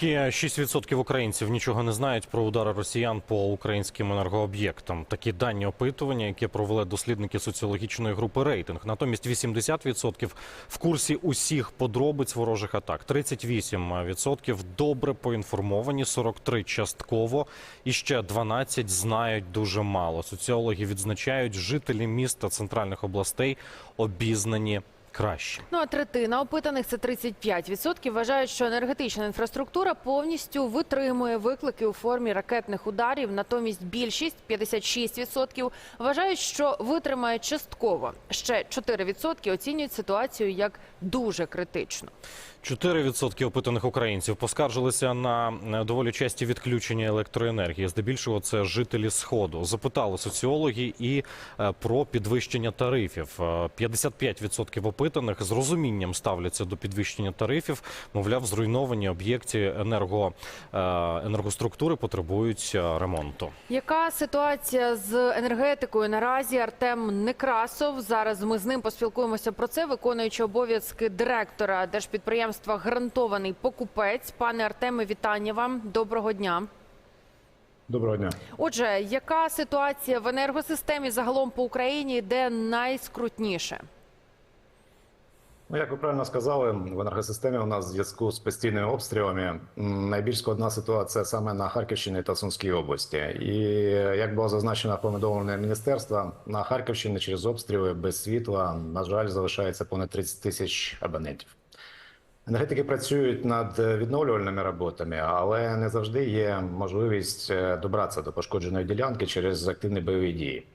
Тільки 6% українців нічого не знають про удари росіян по українським енергооб'єктам. Такі дані опитування, які провели дослідники соціологічної групи рейтинг. Натомість 80% в курсі усіх подробиць ворожих атак. 38% добре поінформовані, 43% частково і ще 12% знають дуже мало. Соціологи відзначають, жителі міст та центральних областей обізнані краще. Ну а третина опитаних це 35%, вважають, що енергетична інфраструктура повністю витримує виклики у формі ракетних ударів. Натомість більшість 56% вважають, що витримає частково. Ще 4% оцінюють ситуацію як дуже критичну. 4% опитаних українців поскаржилися на е, доволі часті відключення електроенергії. Здебільшого це жителі сходу. Запитали соціологи і е, про підвищення тарифів. Е, 55% опитаних з розумінням ставляться до підвищення тарифів. Мовляв, зруйновані об'єкти енерго, е, енергоструктури потребують е, ремонту. Яка ситуація з енергетикою наразі? Артем Некрасов. Зараз ми з ним поспілкуємося про це, виконуючи обов'язки директора держпідприємства Гарантований покупець. Пане Артеме, вітання вам. Доброго дня. Доброго дня. Отже, яка ситуація в енергосистемі загалом по Україні, де найскрутніше? Ну, як ви правильно сказали, в енергосистемі у нас в зв'язку з постійними обстрілами найбільш складна ситуація саме на Харківщині та Сумській області. І як було зазначено в повідомленні міністерства, на Харківщині через обстріли без світла, на жаль, залишається понад 30 тисяч абонентів. Енергетики працюють над відновлювальними роботами, але не завжди є можливість е, добратися до пошкодженої ділянки через активні бойові дії.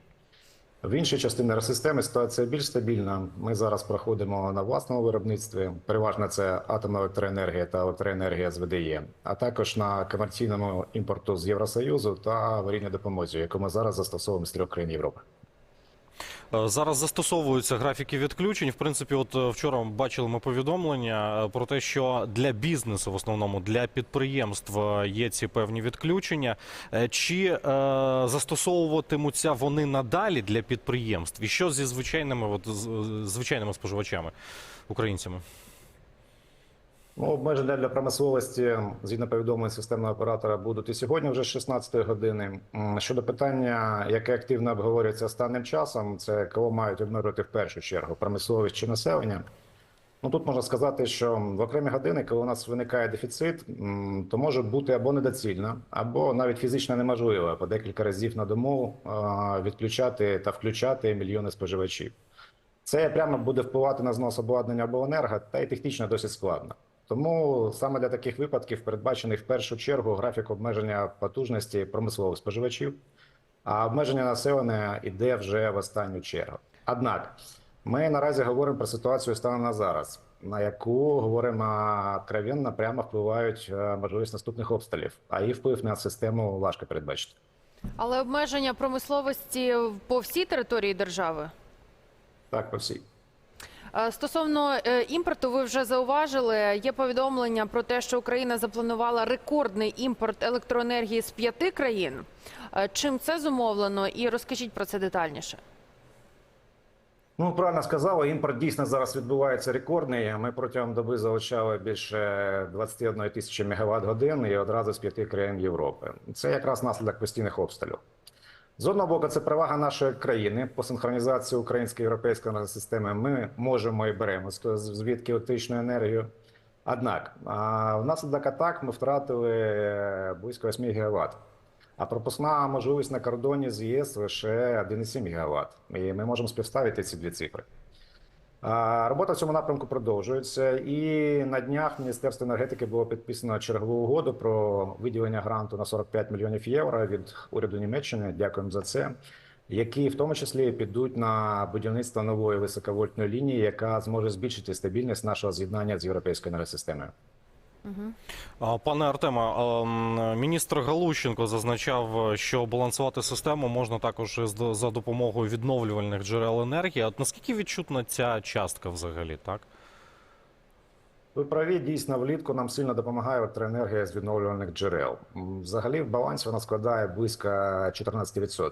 В іншій частині енергосистеми ситуація більш стабільна. Ми зараз проходимо на власному виробництві. Переважно це атомна електроенергія та електроенергія з ВДЄ, а також на комерційному імпорту з Євросоюзу та аварійній допомозі, яку ми зараз застосовуємо з трьох країн Європи. Е, Зараз застосовуються графіки відключень. В принципі, от е, вчора бачили ми повідомлення е, про те, що для бізнесу, в основному для підприємств, є ці певні відключення. Чи е, застосовуватимуться вони надалі для підприємств? І що зі звичайними, от, звичайними споживачами, українцями? Ну, обмеження для промисловості згідно повідомлень системного оператора будуть і сьогодні, вже з 16 години. Щодо питання, яке активно обговорюється останнім часом, це кого мають обмежувати в першу чергу промисловість чи населення. Ну тут можна сказати, що в окремі години, коли у нас виникає дефіцит, то може бути або недоцільно, або навіть фізично неможливо по декілька разів на дому відключати та включати мільйони споживачів. Це прямо буде впливати на знос обладнання обленерго, та й технічно досить складно. Тому саме для таких випадків передбачений в першу чергу графік обмеження потужності промислових споживачів, а обмеження населення йде вже в останню чергу. Однак ми наразі говоримо про ситуацію станом на зараз, на яку говоримо откровенно, прямо впливають е, можливість наступних обстрілів, а її вплив на систему важко передбачити. Але обмеження промисловості по всій території держави? Так, по всій. Е, Стосовно е, імпорту, ви вже зауважили. Є повідомлення про те, що Україна запланувала рекордний імпорт електроенергії з п'яти країн. Е, Чим це зумовлено? І розкажіть про це детальніше. Ну, правильно сказали, імпорт дійсно зараз відбувається рекордний. Ми протягом доби залучали більше 21 тисячі мегаватт годин і одразу з п'яти країн Європи. Це якраз наслідок постійних обстрілів. З одного боку, це перевага нашої країни по синхронізації української європейської системи. Ми можемо і беремо звідки електричну енергію. Однак, внаслідок атак ми втратили е, близько 8 гігаватт. А пропускна можливість на кордоні з ЄС лише 1,7 ГВт. І ми можемо співставити ці дві цифри. Робота в цьому напрямку продовжується, і на днях Міністерство енергетики було підписано чергову угоду про виділення гранту на 45 мільйонів євро від уряду Німеччини. Дякуємо за це. Які в тому числі підуть на будівництво нової високовольтної лінії, яка зможе збільшити стабільність нашого з'єднання з європейською енергосистемою. А, Пане Артема, ем, міністр Галущенко зазначав, що балансувати систему можна також за допомогою відновлювальних джерел енергії. От наскільки відчутна ця частка взагалі, так? Ви праві, дійсно, влітку нам сильно допомагає електроенергія з відновлювальних джерел. Взагалі, в балансі вона складає близько 14%.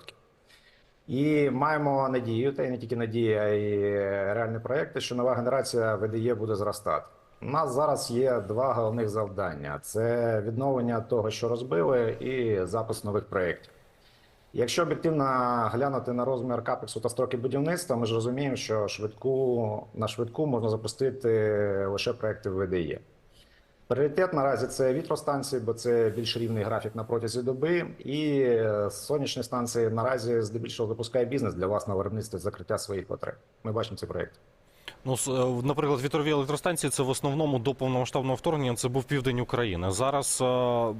І маємо надію, та й не тільки надія, а й реальні проекти, що нова генерація ВДЄ буде зростати. У нас зараз є два головних завдання: це відновлення того, що розбили, і запуск нових проєктів. Якщо об'єктивно глянути на розмір капексу та строки будівництва, ми ж розуміємо, що швидку на швидку можна запустити лише проекти в ВДЄ. Пріоритет наразі це вітростанції, бо це більш рівний графік на протязі доби. І сонячні станції наразі здебільшого запускає бізнес для власного виробництва закриття своїх потреб. Ми бачимо ці проекти. Ну, е, наприклад, вітрові електростанції це в основному до повномасштабного вторгнення це був південь України. Зараз е,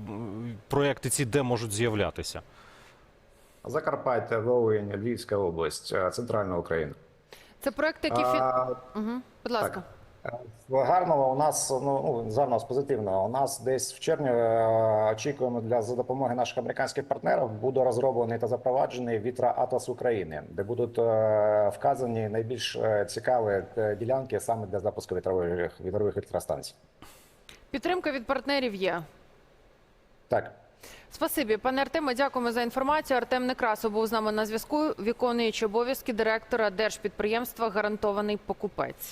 проекти ці де можуть з'являтися? Закарпаття, Волинь, Львівська область, е, центральна Україна. Це проекти, які фі... А, Угу. Будь ласка. Е, Гарного у нас ну, ну з гарного з позитивного. У нас десь в червні е, очікуємо для за допомоги наших американських партнерів буде розроблений та запроваджений вітроатлас України, де будуть е, вказані найбільш е, цікаві е, ділянки саме для запуску вітрових вітрових електростанцій. Підтримка від партнерів є. Так. Спасибі, пане Артеме. Дякуємо за інформацію. Артем Некрасов був з нами на зв'язку, виконуючи обов'язки директора держпідприємства Гарантований покупець.